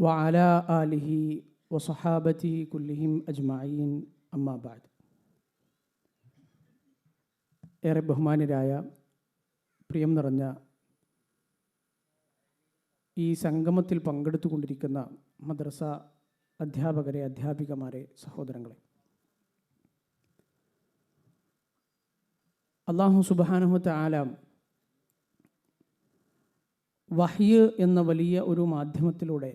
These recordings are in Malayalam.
വഅല ആലിഹി വസഹാബത്തി കുല്ലിഹിം അജ്മായീൻ അമ്മാബാദ് ഏറെ ബഹുമാനരായ പ്രിയം നിറഞ്ഞ ഈ സംഗമത്തിൽ പങ്കെടുത്തുകൊണ്ടിരിക്കുന്ന മദ്രസ അധ്യാപകരെ അധ്യാപികമാരെ സഹോദരങ്ങളെ. അള്ളാഹു സുബാനുഹത്ത് ആലാം വഹ്യ് എന്ന വലിയ ഒരു മാധ്യമത്തിലൂടെ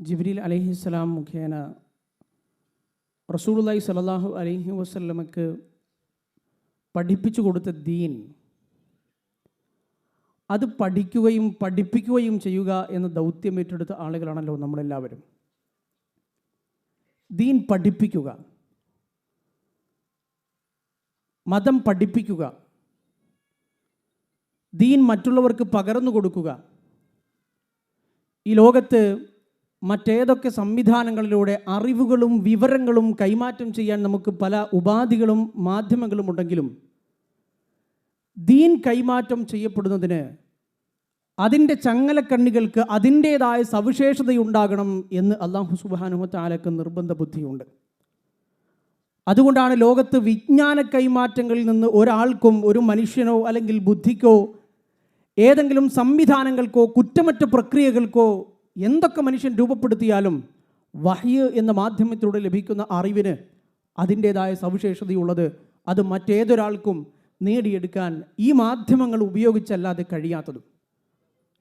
ജിബ്രീൽ അലഹിസ്സലാം മുഖേന റസൂലുള്ളാഹി സ്വല്ലല്ലാഹു അലൈഹി വസല്ലമക്ക് പഠിപ്പിച്ചു കൊടുത്ത ദീൻ. അത് പഠിക്കുകയും പഠിപ്പിക്കുകയും ചെയ്യുക എന്ന ദൗത്യം ഏറ്റെടുത്ത ആളുകളാണല്ലോ നമ്മളെല്ലാവരും. ദീൻ പഠിപ്പിക്കുക. മതം പഠിപ്പിക്കുക. ദീൻ മറ്റുള്ളവർക്ക് പകർന്നു കൊടുക്കുക. ഈ ലോകത്ത് മറ്റേതൊക്കെ സംവിധാനങ്ങളിലൂടെ അറിവുകളും വിവരങ്ങളും കൈമാറ്റം ചെയ്യാൻ നമുക്ക് പല ഉപാധികളും മാധ്യമങ്ങളും ഉണ്ടെങ്കിലും ദീൻ കൈമാറ്റം ചെയ്യപ്പെടുന്നതിന് അതിന്റെ ചങ്ങലക്കണ്ണികൾക്ക് അതിന്റേതായ സവിശേഷതയുണ്ടാകണം എന്ന് അള്ളാഹു സുബാനുഹത്താലക്ക് നിർബന്ധ ബുദ്ധിയുണ്ട്. അതുകൊണ്ടാണ് ലോകത്ത് വിജ്ഞാന കൈമാറ്റങ്ങളിൽ നിന്ന് ഒരാൾക്കും ഒരു മനുഷ്യനോ അല്ലെങ്കിൽ ബുദ്ധിക്കോ ഏതെങ്കിലും സംവിധാനങ്ങൾക്കോ കുറ്റമറ്റ പ്രക്രിയകൾക്കോ എന്തൊക്കെ മനുഷ്യൻ രൂപപ്പെടുത്തിയാലും വഹ്യ എന്ന മാധ്യമത്തിലൂടെ ലഭിക്കുന്ന അറിവിന് അതിന്റേതായ സവിശേഷതയുള്ളത് അത് മറ്റേതൊരാൾക്കും നേടിയെടുക്കാൻ ഈ മാധ്യമങ്ങൾ ഉപയോഗിച്ചല്ലാതെ കഴിയാത്തതും.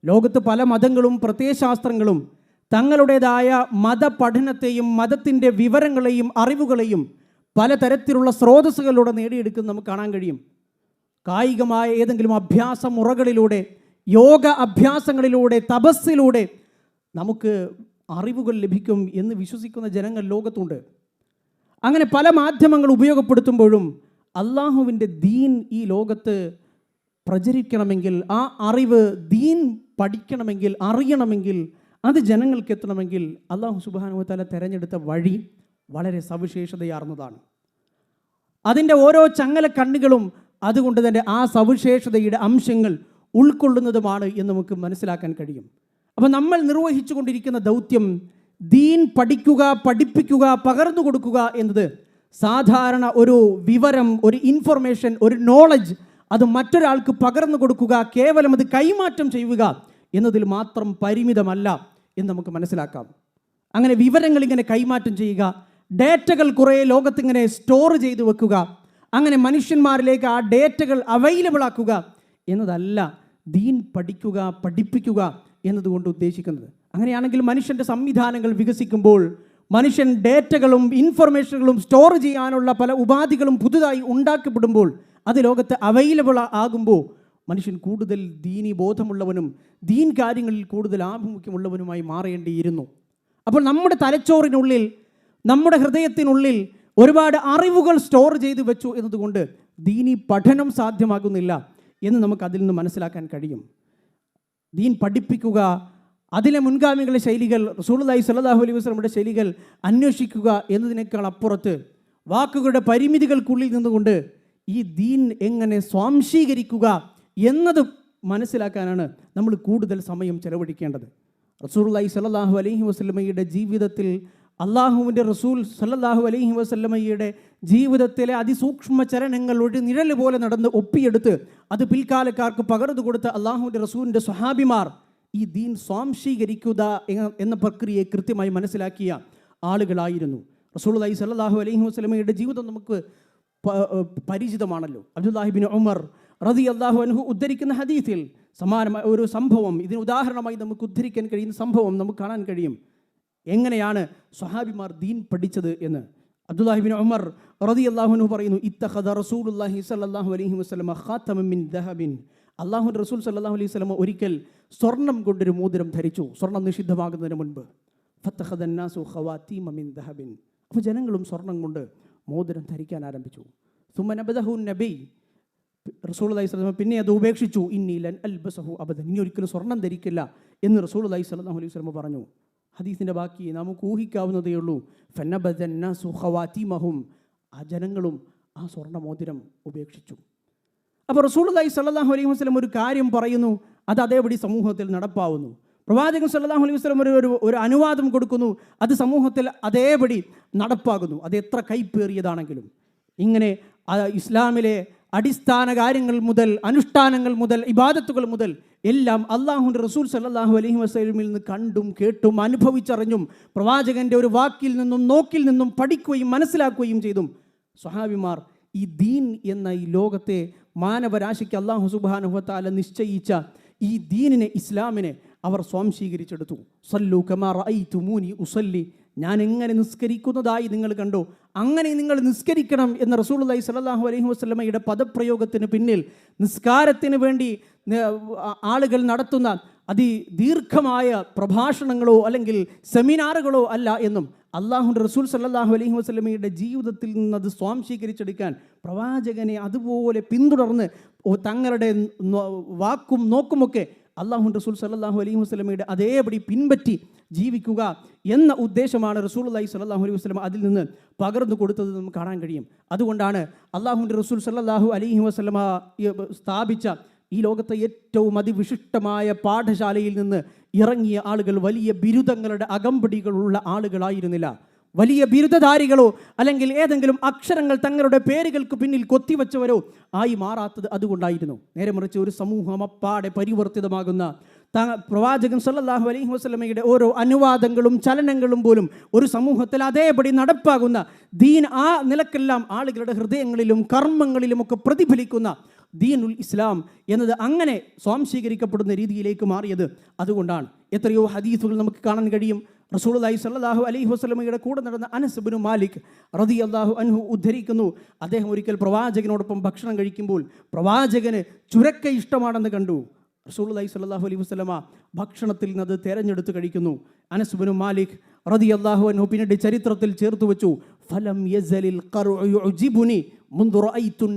ലോകത്ത് പല മതങ്ങളും പ്രത്യയശാസ്ത്രങ്ങളും തങ്ങളുടേതായ മതപഠനത്തെയും മതത്തിന്റെ വിവരങ്ങളെയും അറിവുകളെയും പലതരത്തിലുള്ള സ്രോതസ്സുകളിലൂടെ നേടിയെടുക്കുന്നത് നമുക്ക് കാണാൻ കഴിയും. കായികമായ ഏതെങ്കിലും അഭ്യാസ മുറകളിലൂടെ യോഗ അഭ്യാസങ്ങളിലൂടെ തപസ്സിലൂടെ നമുക്ക് അറിവുകൾ ലഭിക്കും എന്ന് വിശ്വസിക്കുന്ന ജനങ്ങൾ ലോകത്തുണ്ട്. അങ്ങനെ പല മാധ്യമങ്ങൾ ഉപയോഗപ്പെടുത്തുമ്പോഴും അള്ളാഹുവിന്റെ ദീൻ ഈ ലോകത്ത് പ്രചരിക്കണമെങ്കിൽ ആ അറിവ് ദീൻ പഠിക്കണമെങ്കിൽ അറിയണമെങ്കിൽ അത് ജനങ്ങൾക്ക് എത്തണമെങ്കിൽ അള്ളാഹു സുബാനുവത്താല തിരഞ്ഞെടുത്ത വഴി വളരെ സവിശേഷതയാർന്നതാണ്. അതിന്റെ ഓരോ ചങ്ങല കണ്ണുകളും അതുകൊണ്ട് തന്നെ ആ സവിശേഷതയുടെ അംശങ്ങൾ ഉൾക്കൊള്ളുന്നതുമാണ് എന്ന് നമുക്ക് മനസ്സിലാക്കാൻ കഴിയും. അപ്പം നമ്മൾ നിർവഹിച്ചു കൊണ്ടിരിക്കുന്ന ദൗത്യം ദീൻ പഠിക്കുക പഠിപ്പിക്കുക പകർന്നു കൊടുക്കുക എന്നത് സാധാരണ ഒരു വിവരം ഒരു ഇൻഫർമേഷൻ ഒരു നോളജ് അത് മറ്റൊരാൾക്ക് പകർന്നു കൊടുക്കുക കേവലം അത് കൈമാറ്റം ചെയ്യുക എന്നതിൽ മാത്രം പരിമിതമല്ല എന്ന് നമുക്ക് മനസ്സിലാക്കാം. അങ്ങനെ വിവരങ്ങൾ ഇങ്ങനെ കൈമാറ്റം ചെയ്യുക ഡേറ്റകൾ കുറേ ലോകത്തിങ്ങനെ സ്റ്റോർ ചെയ്തു വെക്കുക അങ്ങനെ മനുഷ്യന്മാരിലേക്ക് ആ ഡേറ്റകൾ അവൈലബിൾ ആക്കുക എന്നതല്ല ദീൻ പഠിക്കുക പഠിപ്പിക്കുക എന്നതുകൊണ്ട് ഉദ്ദേശിക്കുന്നത്. അങ്ങനെയാണെങ്കിൽ മനുഷ്യന്റെ സംവിധാനങ്ങൾ വികസിക്കുമ്പോൾ മനുഷ്യൻ ഡേറ്റകളും ഇൻഫർമേഷനുകളും സ്റ്റോർ ചെയ്യാനുള്ള പല ഉപാധികളും പുതുതായി ഉണ്ടാക്കപ്പെടുമ്പോൾ അത് ലോകത്ത് അവൈലബിൾ ആകുമ്പോൾ മനുഷ്യൻ കൂടുതൽ ദീനി ബോധമുള്ളവനും ദീൻ കാര്യങ്ങളിൽ കൂടുതൽ ആഭിമുഖ്യമുള്ളവനുമായി മാറേണ്ടിയിരുന്നു. അപ്പോൾ നമ്മുടെ തലച്ചോറിനുള്ളിൽ നമ്മുടെ ഹൃദയത്തിനുള്ളിൽ ഒരുപാട് അറിവുകൾ സ്റ്റോർ ചെയ്തു വെച്ചു എന്നതുകൊണ്ട് ദീനി പഠനം സാധ്യമാകുന്നില്ല എന്ന് നമുക്ക് അതിൽ നിന്ന് മനസ്സിലാക്കാൻ കഴിയും. ദീൻ പഠിപ്പിക്കുക അതിലെ മുൻഗാമികളുടെ ശൈലികൾ റസൂലുള്ളാഹി സ്വല്ലല്ലാഹു അലൈഹി വസല്ലമയുടെ ശൈലികൾ അന്വേഷിക്കുക എന്നതിനേക്കാൾ അപ്പുറത്ത് വാക്കുകളുടെ പരിമിതികൾക്കുള്ളിൽ നിന്നുകൊണ്ട് ഈ ദീൻ എങ്ങനെ സ്വാംശീകരിക്കുക എന്നത് മനസ്സിലാക്കാനാണ് നമ്മൾ കൂടുതൽ സമയം ചെലവഴിക്കേണ്ടത്. റസൂലുള്ളാഹി സ്വല്ലല്ലാഹു അലൈഹി വസല്ലമയുടെ ജീവിതത്തിൽ അള്ളാഹുവിന്റെ റസൂൽ സല്ലാഹു അലൈഹി വസല്ലമയുടെ ജീവിതത്തിലെ അതിസൂക്ഷ്മ ചലനങ്ങൾ ഒരു നിഴൽ പോലെ നടന്ന് ഒപ്പിയെടുത്ത് അത് പിൽക്കാലക്കാർക്ക് പകർന്നു കൊടുത്ത അള്ളാഹുവിന്റെ റസൂലിന്റെ സ്വഹാബിമാർ ഈ ദീൻ സ്വാംശീകരിക്കുക എന്ന പ്രക്രിയയെ കൃത്യമായി മനസ്സിലാക്കിയ ആളുകളായിരുന്നു. റസൂൽ അലൈഹി സല്ലാഹു അലൈഹി വസ്ലമയുടെ ജീവിതം നമുക്ക് പരിചിതമാണല്ലോ. അബ്ദുല്ലാഹിബിൻ ഉമർ റതി അള്ളാഹു അനുഹു ഉദ്ധരിക്കുന്ന ഹദീസിൽ സമാനമായ ഒരു സംഭവം ഇതിന് ഉദാഹരണമായി നമുക്ക് ഉദ്ധരിക്കാൻ കഴിയുന്ന സംഭവം നമുക്ക് കാണാൻ കഴിയും. എങ്ങനെയാണ് സ്വഹാബിമാർ ദീൻ പഠിച്ചത് എന്ന്? അബ്ദുല്ലാഹിബിൻ ഉമർ റതി അള്ളാഹുനു പറയുന്നു ഇത്തഖദ റസൂലുല്ലാഹി സല്ലാഹു അലൈഹി വസല്ലമ ഖാതമൻ മിൻ ദഹബിൻ. അള്ളാഹു റസൂൽ സല്ലാഹു അലൈഹി സ്വലമ ഒരിക്കൽ സ്വർണം കൊണ്ടൊരു മോതിരം ധരിച്ചു സ്വർണം നിഷിദ്ധമാകുന്നതിന് മുൻപ്. ഫത്തഖദന്നാസു ദഹബിൻ. അപ്പോൾ ജനങ്ങളും സ്വർണം കൊണ്ട് മോതിരം ധരിക്കാൻ ആരംഭിച്ചു. സുമനബദഹു നബി. റസൂൾ അലൈഹി സ്വലമ പിന്നെ അത് ഉപേക്ഷിച്ചു. ഇന്നീലൻ അൽബസഹു അബദൻ. ഇനി ഒരിക്കലും സ്വർണം ധരിക്കില്ല എന്ന് റസൂൾ അലൈഹി സ്വലാഹു അലൈഹി സ്വലമ പറഞ്ഞു. ഹദീസിന്റെ ബാക്കി നമുക്ക് ഊഹിക്കാവുന്നതേ ഉള്ളൂ. സുഹവാത്തി മഹും ആ ജനങ്ങളും ആ സ്വർണ മോതിരം ഉപേക്ഷിച്ചു. അപ്പോൾ റസൂൽ സല്ലാഹു അലൈഹി വസ്ലം ഒരു കാര്യം പറയുന്നു അത് അതേപടി സമൂഹത്തിൽ നടപ്പാവുന്നു. പ്രവാചകൻ സല്ലാഹു അലൈഹി വസ്ലം ഒരു ഒരു അനുവാദം കൊടുക്കുന്നു അത് സമൂഹത്തിൽ അതേപടി നടപ്പാകുന്നു. അത് എത്ര കൈപ്പേറിയതാണെങ്കിലും. ഇങ്ങനെ ഇസ്ലാമിലെ അടിസ്ഥാന കാര്യങ്ങൾ മുതൽ അനുഷ്ഠാനങ്ങൾ മുതൽ ഇബാദത്തുകൾ മുതൽ എല്ലാം അള്ളാഹുന്റെ റസൂൽ സല്ലാഹു അലഹി വസ്ലമിൽ നിന്ന് കണ്ടും കേട്ടും അനുഭവിച്ചറിഞ്ഞും പ്രവാചകന്റെ ഒരു വാക്കിൽ നിന്നും നോക്കിൽ നിന്നും പഠിക്കുകയും മനസ്സിലാക്കുകയും ചെയ്തും സ്വഹാബിമാർ ഈ ദീൻ എന്ന ഈ ലോകത്തെ മാനവരാശിക്ക് അള്ളാഹു സുബാനുഹത്താല നിശ്ചയിച്ച ഈ ദീനിനെ ഇസ്ലാമിനെ അവർ സ്വാംശീകരിച്ചെടുത്തു. സല്ലു കമാർ ഐ തുമൂനി ഉസല്ലി ഞാൻ എങ്ങനെ നിസ്കരിക്കുന്നതായി നിങ്ങൾ കണ്ടു? അങ്ങനെ നിങ്ങൾ നിസ്കരിക്കണം എന്ന റസൂലുള്ളാഹി സ്വല്ലല്ലാഹു അലൈഹി വസ്ലമയുടെ പദപ്രയോഗത്തിന് പിന്നിൽ നിസ്കാരത്തിന് വേണ്ടി ആളുകൾ നടത്തുന്ന അതിദീർഘമായ പ്രഭാഷണങ്ങളോ അല്ലെങ്കിൽ സെമിനാറുകളോ അല്ല എന്നും അള്ളാഹുന്റെ റസൂൽ സല്ലാഹു അലൈഹി വസല്ലമയുടെ ജീവിതത്തിൽ നിന്ന് അത് സ്വാംശീകരിച്ചെടുക്കാൻ പ്രവാചകനെ അതുപോലെ പിന്തുടർന്ന് തങ്ങളുടെ വാക്കും നോക്കുമൊക്കെ അള്ളാഹു റസൂൽ സല്ലല്ലാഹു അലൈഹി വസ്ലമയുടെ അതേപടി പിൻപറ്റി ജീവിക്കുക എന്ന ഉദ്ദേശമാണ് റസൂൽ അല്ലാഹി സല്ലല്ലാഹു അലൈഹി വസ്ലം അതിൽ നിന്ന് പകർന്നു കൊടുത്തത് നമുക്ക് കാണാൻ കഴിയും. അതുകൊണ്ടാണ് അള്ളാഹുന്റെ റസൂൽ സല്ലല്ലാഹു അലൈഹി വസ്ലമ സ്ഥാപിച്ച ഈ ലോകത്തെ ഏറ്റവും അതിവിശിഷ്ടമായ പാഠശാലയിൽ നിന്ന് ഇറങ്ങിയ ആളുകൾ വലിയ ബിരുദങ്ങളുടെ അകമ്പടികളുള്ള ആളുകളായിരുന്നില്ല. വലിയ ബിരുദധാരികളോ അല്ലെങ്കിൽ ഏതെങ്കിലും അക്ഷരങ്ങൾ തങ്ങളുടെ പേരുകൾക്ക് പിന്നിൽ കൊത്തിവെച്ചവരോ ആയി മാറാത്തത് അതുകൊണ്ടായിരുന്നു. നേരെ മറിച്ച് ഒരു സമൂഹം അപ്പാടെ പരിവർത്തിതമാകുന്ന പ്രവാചകൻ സല്ലാഹു അലൈഹി വസ്ലമയുടെ ഓരോ അനുവാദങ്ങളും ചലനങ്ങളും പോലും ഒരു സമൂഹത്തിൽ അതേപടി നടപ്പാകുന്ന ദീൻ ആ നിലക്കെല്ലാം ആളുകളുടെ ഹൃദയങ്ങളിലും കർമ്മങ്ങളിലും ഒക്കെ പ്രതിഫലിക്കുന്ന ദീനുൽ ഇസ്ലാം എന്നത് അങ്ങനെ സ്വാംശീകരിക്കപ്പെടുന്ന രീതിയിലേക്ക് മാറിയത് അതുകൊണ്ടാണ്. എത്രയോ ഹദീസുകൾ നമുക്ക് കാണാൻ കഴിയും. റസൂലുള്ളാഹി സ്വല്ലല്ലാഹു അലൈഹി വസല്ലമയുടെ കൂടെ നടന്ന അനസ് ബിനു മാലിക് റതി അള്ളാഹു അൻഹു ഉദ്ധരിക്കുന്നു. അദ്ദേഹം ഒരിക്കൽ പ്രവാചകനോടൊപ്പം ഭക്ഷണം കഴിക്കുമ്പോൾ പ്രവാചകന് ചുരക്ക ഇഷ്ടമാണെന്ന് കണ്ടു. റസൂൾ റസൂലുള്ളാഹി സ്വല്ലല്ലാഹു അലൈഹി വസല്ലമ ഭക്ഷണത്തിൽ നിന്ന് അത് തെരഞ്ഞെടുത്ത് കഴിക്കുന്നു. അനസ് ബിനു മാലിക് റതി അള്ളാഹു അൻഹു പിന്നീട് ചരിത്രത്തിൽ ചേർത്ത് വെച്ചു. ഫലം യസലിൽ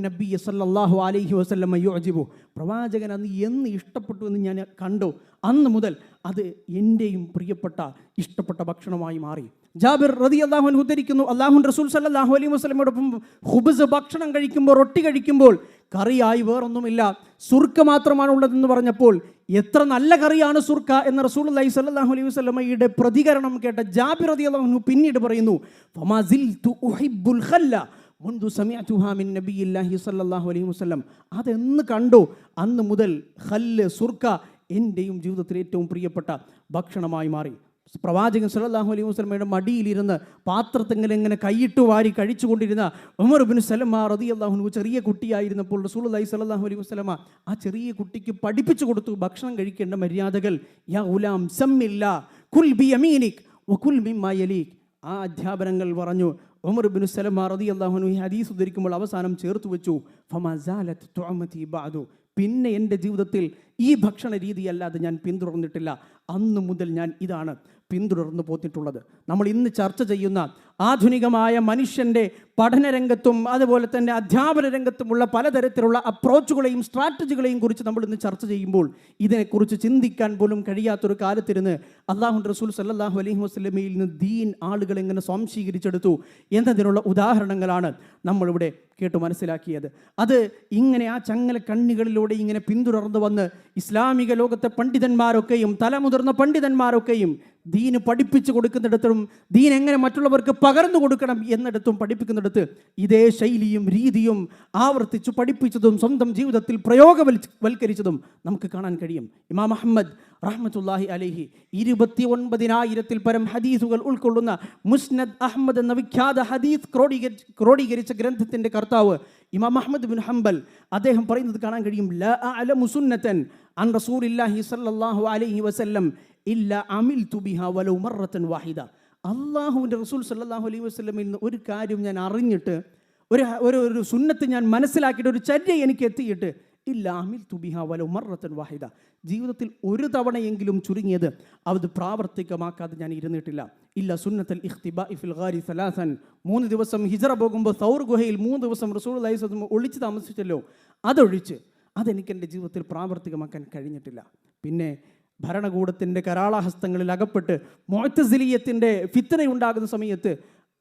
നബിയ സല്ലല്ലാഹു അലൈഹി വസ്ലമ യുഅ്ജിബു. പ്രവാചകൻ അന്ന് എന്ന് ഇഷ്ടപ്പെട്ടു എന്ന് ഞാൻ കണ്ടു. അന്ന് മുതൽ അത് എന്റെയും പ്രിയപ്പെട്ട ഇഷ്ടപ്പെട്ട ഭക്ഷണമായി മാറി. ജാബിർ റതി അള്ളാഹു അൻഹു ഉദ്ധരിക്കുന്നു അള്ളാഹു റസൂൽ സല്ലാഹു അലൈഹി വസല്ലമയോടൊപ്പം ഹുബസ് ഭക്ഷണം കഴിക്കുമ്പോൾ റൊട്ടി കഴിക്കുമ്പോൾ കറിയായി വേറൊന്നുമില്ല. സുർക്ക മാത്രമാണ് ഉള്ളതെന്ന് പറഞ്ഞപ്പോൾ എത്ര നല്ല കറിയാണ് സുർക്ക എന്ന റസൂൽ അലൈഹി സല്ലാഹു അലൈഹി വസ്ലമയുടെ പ്രതികരണം കേട്ട ജാബിർ റതി അള്ളാഹു പിന്നീട് പറയുന്നു ഖല്ല. മുൻതു സമയത്തുഹാ നബി നബിയില്ലാഹി സല്ലാഹു അലൈഹി വസ്ലം അതെന്ന് കണ്ടു? അന്ന് മുതൽ ഹല്ല് സുർക്ക എന്റെയും ജീവിതത്തിൽ ഏറ്റവും പ്രിയപ്പെട്ട ഭക്ഷണമായി മാറി. പ്രവാചകൻ സല്ലാഹു അലൈഹി വസ്ലമയുടെ മടിയിലിരുന്ന് പാത്രത്തെങ്കിലും ഇങ്ങനെ കൈയിട്ട് വാരി കഴിച്ചുകൊണ്ടിരുന്ന ഉമർ ബിൻ സലമ റതി അള്ളാഹുനു ചെറിയ കുട്ടിയായിരുന്നപ്പോൾ റസൂലുള്ളാഹി സ്വല്ലല്ലാഹു അലൈഹി വസ്ലമ ആ ചെറിയ കുട്ടിക്ക് പഠിപ്പിച്ചു കൊടുത്തു ഭക്ഷണം കഴിക്കേണ്ട മര്യാദകൾ. യാ ഉലാം സമ്മില്ല കുൽ ബി അമീനിക് ആ അധ്യാപനങ്ങൾ പറഞ്ഞു ഉമർ ബിൻ സലമ റതി അള്ളാഹുനു ഈ ഹദീസ് ഉദ്ധരിക്കുമ്പോൾ അവസാനം ചേർത്ത് വെച്ചു ഫമസാലത്ത് പിന്നെ എന്റെ ജീവിതത്തിൽ ഈ ഭക്ഷണ രീതിയല്ലാതെ ഞാൻ പിന്തുടർന്നിട്ടില്ല. അന്ന് മുതൽ ഞാൻ ഇതാണ് പിന്തുടർന്നു പോന്നിട്ടുള്ളത് നമ്മൾ ഇന്ന് ചർച്ച ചെയ്യുന്ന ആധുനികമായ മനുഷ്യന്റെ പഠനരംഗത്തും അതുപോലെ തന്നെ അധ്യാപന രംഗത്തുമുള്ള പലതരത്തിലുള്ള അപ്രോച്ചുകളെയും സ്ട്രാറ്റജികളെയും കുറിച്ച് നമ്മൾ ഇന്ന് ചർച്ച ചെയ്യുമ്പോൾ ഇതിനെക്കുറിച്ച് ചിന്തിക്കാൻ പോലും കഴിയാത്തൊരു കാലത്തിരുന്ന് അള്ളാഹു റസൂൽ സല്ലാഹു അലൈഹി വസ്ലമിയിൽ നിന്ന് ദീൻ ആളുകൾ എങ്ങനെ സ്വാംശീകരിച്ചെടുത്തു എന്നതിനുള്ള ഉദാഹരണങ്ങളാണ് നമ്മളിവിടെ കേട്ട് മനസ്സിലാക്കിയത്. അത് ഇങ്ങനെ ആ ചങ്ങല കണ്ണികളിലൂടെ ഇങ്ങനെ പിന്തുടർന്നു വന്ന് ഇസ്ലാമിക ലോകത്തെ പണ്ഡിതന്മാരൊക്കെയും തലമുതിർന്ന പണ്ഡിതന്മാരൊക്കെയും ദീന് പഠിപ്പിച്ചു കൊടുക്കുന്നിടത്തും ദീൻ എങ്ങനെ മറ്റുള്ളവർക്ക് പകർന്നു കൊടുക്കണം എന്നിടത്തും പഠിപ്പിക്കുന്നിടത്ത് ഇതേ ശൈലിയും രീതിയും ആവർത്തിച്ചു പഠിപ്പിച്ചതും സ്വന്തം ജീവിതത്തിൽ പ്രയോഗവൽക്കരിച്ചതും നമുക്ക് കാണാൻ കഴിയും. ഇമാം അഹമ്മദ് റഹ്മത്തുല്ലാഹി അലൈഹി ഇരുപത്തി ഒൻപതിനായിരത്തിൽ പരം ഹദീസുകൾ ഉൾക്കൊള്ളുന്ന മുസ്നദ് അഹമ്മദ് എന്ന വിഖ്യാത ഹദീസ് ക്രോഡീകരിച്ച് ക്രോഡീകരിച്ച ഗ്രന്ഥത്തിന്റെ കർത്താവ് ഇമാം അഹമ്മദ് ബിൻ ഹംബൽ അദ്ദേഹം പറയുന്നത് കാണാൻ കഴിയും ല അല സുന്നത്തൻ അൻ റസൂലില്ലാഹി സല്ലല്ലാഹു അലൈഹി വസല്ലം ഇല്ല അമിൽ തുബിഹ വലൗ മറത്തൻ വാഹിദ. അള്ളാഹുവിന്റെ റസൂൽ സല്ലാഹു അലൈഹി വസ്ലമിൽ നിന്ന് ഒരു കാര്യം ഞാൻ അറിഞ്ഞിട്ട് ഒരു ഒരു ഒരു സുന്നത്ത് ഞാൻ മനസ്സിലാക്കിയിട്ട് ഒരു ചര്യ എനിക്ക് എത്തിയിട്ട് ഇല്ല അമിൽ തുബിഹ വലൗ മറത്തൻ വാഹിദ. ജീവിതത്തിൽ ഒരു തവണയെങ്കിലും ചുരുങ്ങിയത് അത് പ്രാവർത്തികമാക്കാതെ ഞാൻ ഇരുന്നിട്ടില്ല. ഇല്ല സുന്നത്തൽ ഇഖ്തിബാ ഫിൽ ഗാരി സലാസൻ. മൂന്ന് ദിവസം ഹിജറ പോകുമ്പോൾ സൗർ ഗുഹയിൽ മൂന്ന് ദിവസം റസൂൾ അലൈഹി ഒളിച്ച് താമസിച്ചല്ലോ. അതൊഴിച്ച് അതെനിക്ക് എന്റെ ജീവിതത്തിൽ പ്രാവർത്തികമാക്കാൻ കഴിഞ്ഞിട്ടില്ല. പിന്നെ ഭരണകൂടത്തിന്റെ കരാളഹസ്തങ്ങളിൽ അകപ്പെട്ട് മോത്തസിലിയത്തിന്റെ ഫിത്തനയുണ്ടാകുന്ന സമയത്ത്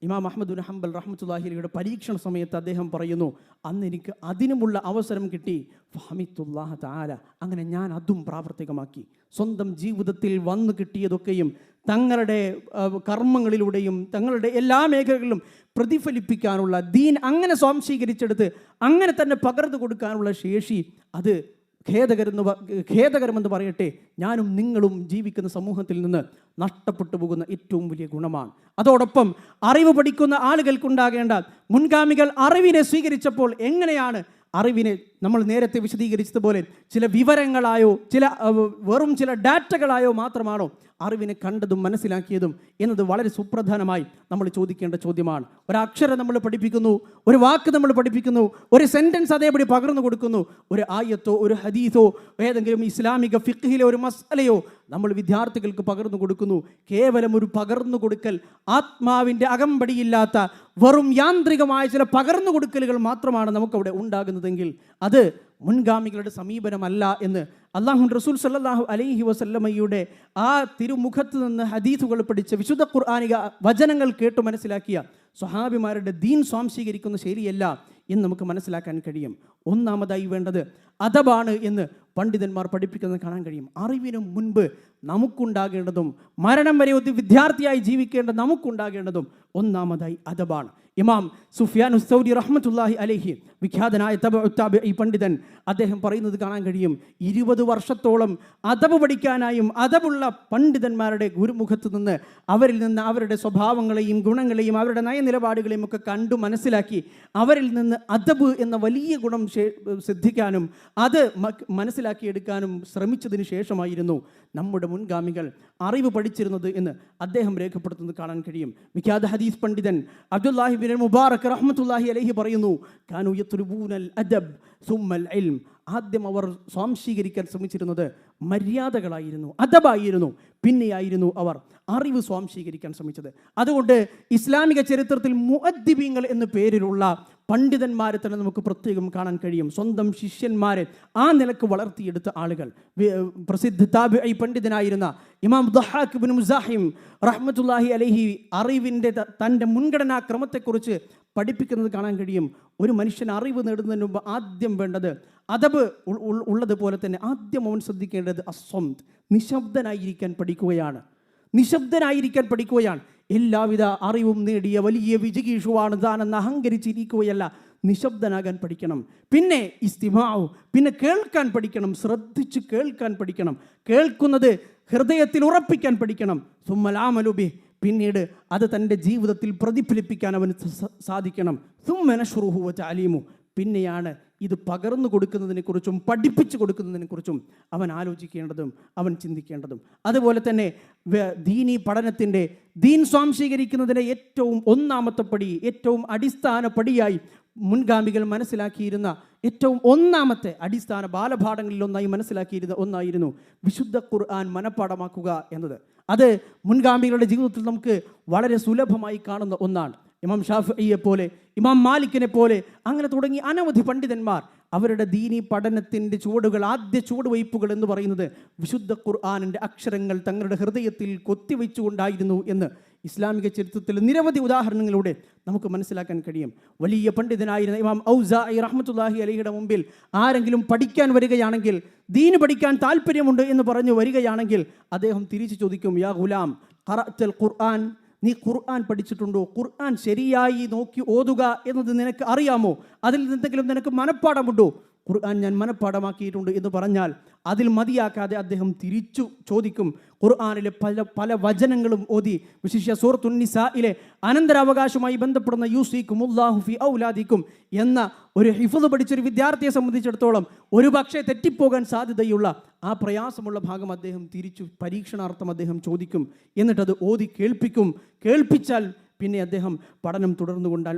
ഇമാം അഹമ്മദ് ഹംബൽ റഹ്മത്തുല്ലാഹിലിയുടെ പരീക്ഷണ സമയത്ത് അദ്ദേഹം പറയുന്നു അന്ന് എനിക്ക് അതിനുമുള്ള അവസരം കിട്ടി. ഫഹമിത്തുല്ലാഹ താര അങ്ങനെ ഞാൻ അതും പ്രാവർത്തികമാക്കി. സ്വന്തം ജീവിതത്തിൽ വന്നു കിട്ടിയതൊക്കെയും തങ്ങളുടെ കർമ്മങ്ങളിലൂടെയും തങ്ങളുടെ എല്ലാ മേഖലകളിലും പ്രതിഫലിപ്പിക്കാനുള്ള ദീൻ അങ്ങനെ സ്വാംശീകരിച്ചെടുത്ത് അങ്ങനെ തന്നെ പകർന്നു കൊടുക്കാനുള്ള ശേഷി അത് ഖേദകരെന്ന് ഖേദകരമെന്ന് പറയട്ടെ ഞാനും നിങ്ങളും ജീവിക്കുന്ന സമൂഹത്തിൽ നിന്ന് നഷ്ടപ്പെട്ടു പോകുന്ന ഏറ്റവും വലിയ ഗുണമാണ്. അതോടൊപ്പം അറിവ് പഠിക്കുന്ന ആളുകൾക്കുണ്ടാകേണ്ട മുൻഗാമികൾ അറിവിനെ സ്വീകരിച്ചപ്പോൾ എങ്ങനെയാണ് അറിവിനെ നമ്മൾ നേരത്തെ വിശദീകരിച്ചതുപോലെ ചില വിവരങ്ങളായോ ചില വെറും ചില ഡാറ്റകളായോ മാത്രമാണോ അറിവിനെ കണ്ടതും മനസ്സിലാക്കിയതും എന്നത് വളരെ സുപ്രധാനമായി നമ്മൾ ചോദിക്കേണ്ട ചോദ്യമാണ്. ഒരക്ഷരം നമ്മൾ പഠിപ്പിക്കുന്നു ഒരു വാക്ക് നമ്മൾ പഠിപ്പിക്കുന്നു ഒരു സെന്റൻസ് അതേപടി പകർന്നു കൊടുക്കുന്നു ഒരു ആയത്തോ ഒരു ഹദീസോ ഏതെങ്കിലും ഇസ്ലാമിക ഫിഖിലെ ഒരു മസലയോ നമ്മൾ വിദ്യാർത്ഥികൾക്ക് പകർന്നു കൊടുക്കുന്നു. കേവലം ഒരു പകർന്നു കൊടുക്കൽ ആത്മാവിന്റെ അകമ്പടിയില്ലാത്ത വെറും യാന്ത്രികമായ ചില പകർന്നു കൊടുക്കലുകൾ മാത്രമാണ് നമുക്കവിടെ ഉണ്ടാകുന്നതെങ്കിൽ അത് മുൻഗാമികളുടെ സമീപനമല്ല എന്ന് അള്ളാഹു റസൂൽ സല്ലാഹു അലൈഹി വസല്ലമയുടെ ആ തിരുമുഖത്ത് നിന്ന് ഹദീസുകൾ പഠിച്ച് വിശുദ്ധ ഖുർആാനിക വചനങ്ങൾ കേട്ട് മനസ്സിലാക്കിയ സ്വഹാബിമാരുടെ ദീൻ സ്വാംശീകരിക്കുന്ന ശൈലിയല്ല എന്ന് നമുക്ക് മനസ്സിലാക്കാൻ കഴിയും. ഒന്നാമതായി വേണ്ടത് അദബാണ് എന്ന് പണ്ഡിതന്മാർ പഠിപ്പിക്കുന്നത് കാണാൻ കഴിയും. അറിവിനും മുൻപ് നമുക്കുണ്ടാകേണ്ടതും മരണം വരെ ഒരു വിദ്യാർത്ഥിയായി ജീവിക്കേണ്ട നമുക്കുണ്ടാകേണ്ടതും ഒന്നാമതായി അദബാണ് ഇമാം സുഫിയാൻ ഉസ്തൗരി റഹ്മത്തുല്ലാഹി അലഹി വിഖ്യാതനായ തബ ഈ പണ്ഡിതൻ അദ്ദേഹം പറയുന്നത് കാണാൻ കഴിയും. ഇരുപത് വർഷത്തോളം അദബ് പഠിക്കാനായും അദബുള്ള പണ്ഡിതന്മാരുടെ ഗുരുമുഖത്ത് നിന്ന് അവരിൽ നിന്ന് അവരുടെ സ്വഭാവങ്ങളെയും ഗുണങ്ങളെയും അവരുടെ നയനിലപാടുകളെയും ഒക്കെ കണ്ടു മനസ്സിലാക്കി അവരിൽ നിന്ന് അദബ് എന്ന വലിയ ഗുണം സിദ്ധിക്കാനും അത് മ- മനസ്സിലാക്കിയെടുക്കാനും ശ്രമിച്ചതിന് ശേഷമായിരുന്നു നമ്മുടെ മുൻഗാമികൾ അറിവ് പഠിച്ചിരുന്നത് എന്ന് അദ്ദേഹം രേഖപ്പെടുത്തുന്നത് കാണാൻ കഴിയും. വിഖ്യാത ഹദീസ് പണ്ഡിതൻ അബ്ദുല്ലാഹിബിൻ മുബാറക് റഹ്മത്തുല്ലാഹി അലഹി പറയുന്നു കാനുയത്തുൽ അദബ് സുമ്മൽ ഇൽം. ആദ്യം അവർ സ്വാംശീകരിക്കാൻ ശ്രമിച്ചിരുന്നത് മര്യാദകളായിരുന്നു അതബായിരുന്നു പിന്നെയായിരുന്നു അവർ അറിവ് സ്വാംശീകരിക്കാൻ ശ്രമിച്ചത്. അതുകൊണ്ട് ഇസ്ലാമിക ചരിത്രത്തിൽ മുഅദ്ദിബീങ്ങൾ എന്ന പേരിലുള്ള പണ്ഡിതന്മാരെ തന്നെ നമുക്ക് പ്രത്യേകം കാണാൻ കഴിയും. സ്വന്തം ശിഷ്യന്മാരെ ആ നിലയ്ക്ക് വളർത്തിയെടുത്ത ആളുകൾ. പ്രസിദ്ധ താബിഈ പണ്ഡിതനായിരുന്ന ഇമാം ദഹാഖ് ബിൻ മുസാഹിം റഹ്മത്തുല്ലാഹി അലഹി അറിവിന്റെ തന്റെ മുൻഗണനാ ക്രമത്തെക്കുറിച്ച് പഠിപ്പിക്കുന്നത് കാണാൻ കഴിയും. ഒരു മനുഷ്യൻ അറിവ് നേടുന്നതിന് മുമ്പ് ആദ്യം വേണ്ടത് അതബ് ഉള്ളതുപോലെ തന്നെ ആദ്യം അവൻ ശ്രദ്ധിക്കേണ്ടത് അസ്വം നിശബ്ദനായിരിക്കാൻ പഠിക്കുകയാണ്. നിശബ്ദനായിരിക്കാൻ പഠിക്കുകയാണ്. എല്ലാവിധ അറിവും നേടിയ വലിയ വിജിഗീഷുവാണ് താനെന്ന് അഹങ്കരിച്ചിരിക്കുകയല്ല. നിശബ്ദനാകാൻ പഠിക്കണം. പിന്നെ ഇസ്തിമാവ് പിന്നെ കേൾക്കാൻ പഠിക്കണം. ശ്രദ്ധിച്ച് കേൾക്കാൻ പഠിക്കണം. കേൾക്കുന്നത് ഹൃദയത്തിൽ ഉറപ്പിക്കാൻ പഠിക്കണം. സുമ്മലാമലുബി പിന്നീട് അത് തന്റെ ജീവിതത്തിൽ പ്രതിഫലിപ്പിക്കാൻ അവന് സാധിക്കണം. സുമ്മനഷ്റുഹു ചാലീമു പിന്നെയാണ് ഇത് പകർന്നു കൊടുക്കുന്നതിനെക്കുറിച്ചും പഠിപ്പിച്ചു കൊടുക്കുന്നതിനെക്കുറിച്ചും അവൻ ആലോചിക്കേണ്ടതും അവൻ ചിന്തിക്കേണ്ടതും. അതുപോലെ തന്നെ ദീനി പഠനത്തിന്റെ ദീൻ സ്വാംശീകരിക്കുന്നതിന്റെ ഏറ്റവും ഒന്നാമത്തെ പടി ഏറ്റവും അടിസ്ഥാന പടിയായി മുൻഗാമികൾ മനസ്സിലാക്കിയിരുന്ന ഏറ്റവും ഒന്നാമത്തെ അടിസ്ഥാന ബാലപാഠങ്ങളിൽ ഒന്നായി മനസ്സിലാക്കിയിരുന്ന ഒന്നായിരുന്നു വിശുദ്ധ ഖുർആൻ മനഃപ്പാടമാക്കുക എന്നത്. അത് മുൻഗാമികളുടെ ജീവിതത്തിൽ നമുക്ക് വളരെ സുലഭമായി കാണുന്ന ഒന്നാണ്. ഇമാം ഷാഫിയെ പോലെ ഇമാം മാലിക്കിനെ പോലെ അങ്ങനെ തുടങ്ങി അനവധി പണ്ഡിതന്മാർ അവരുടെ ദീനി പഠനത്തിന്റെ ചുവടുകൾ ആദ്യ ചുവടുവയ്പ്പുകൾ എന്ന് പറയുന്നത് വിശുദ്ധ ഖുർആാനിന്റെ അക്ഷരങ്ങൾ തങ്ങളുടെ ഹൃദയത്തിൽ കൊത്തിവെച്ചുകൊണ്ടായിരുന്നു എന്ന് ഇസ്ലാമിക ചരിത്രത്തിൽ നിരവധി ഉദാഹരണങ്ങളിലൂടെ നമുക്ക് മനസ്സിലാക്കാൻ കഴിയും. വലിയ പണ്ഡിതനായിരുന്ന ഇമാം ഔസ റഹ്മത്തുല്ലാഹി അലിയുടെ മുമ്പിൽ ആരെങ്കിലും പഠിക്കാൻ വരികയാണെങ്കിൽ ദീന് പഠിക്കാൻ താല്പര്യമുണ്ട് എന്ന് പറഞ്ഞു വരികയാണെങ്കിൽ അദ്ദേഹം തിരിച്ചു ചോദിക്കും യാ ഗുലാം ഖുർആൻ നീ ഖുർആൻ പഠിച്ചിട്ടുണ്ടോ? ഖുർആൻ ശരിയായി നോക്കി ഓതുക എന്നത് നിനക്ക് അറിയാമോ? അതിൽ എന്തെങ്കിലും നിനക്ക് മനഃപ്പാടമുണ്ടോ? ഖുർആൻ ഞാൻ മനഃപ്പാഠമാക്കിയിട്ടുണ്ട് എന്ന് പറഞ്ഞാൽ അതിൽ മതിയാക്കാതെ അദ്ദേഹം തിരിച്ചു ചോദിക്കും. ഖുർആാനിലെ പല പല വചനങ്ങളും ഓതി വിശിഷ്യ സൂറത്തുന്നിസയിലെ അനന്തരാവകാശവുമായി ബന്ധപ്പെടുന്ന യൂസിക്കും ഉല്ലാഹുഫി ഔലാദിക്കും എന്ന ഒരു ഹിഫുദ് പഠിച്ചൊരു വിദ്യാർത്ഥിയെ സംബന്ധിച്ചിടത്തോളം ഒരു പക്ഷേ തെറ്റിപ്പോകാൻ സാധ്യതയുള്ള ആ പ്രയാസമുള്ള ഭാഗം അദ്ദേഹം തിരിച്ചു പരീക്ഷണാർത്ഥം അദ്ദേഹം ചോദിക്കും. എന്നിട്ടത് ഓതി കേൾപ്പിക്കും. കേൾപ്പിച്ചാൽ പിന്നെ അദ്ദേഹം പഠനം തുടർന്നു കൊണ്ടാൽ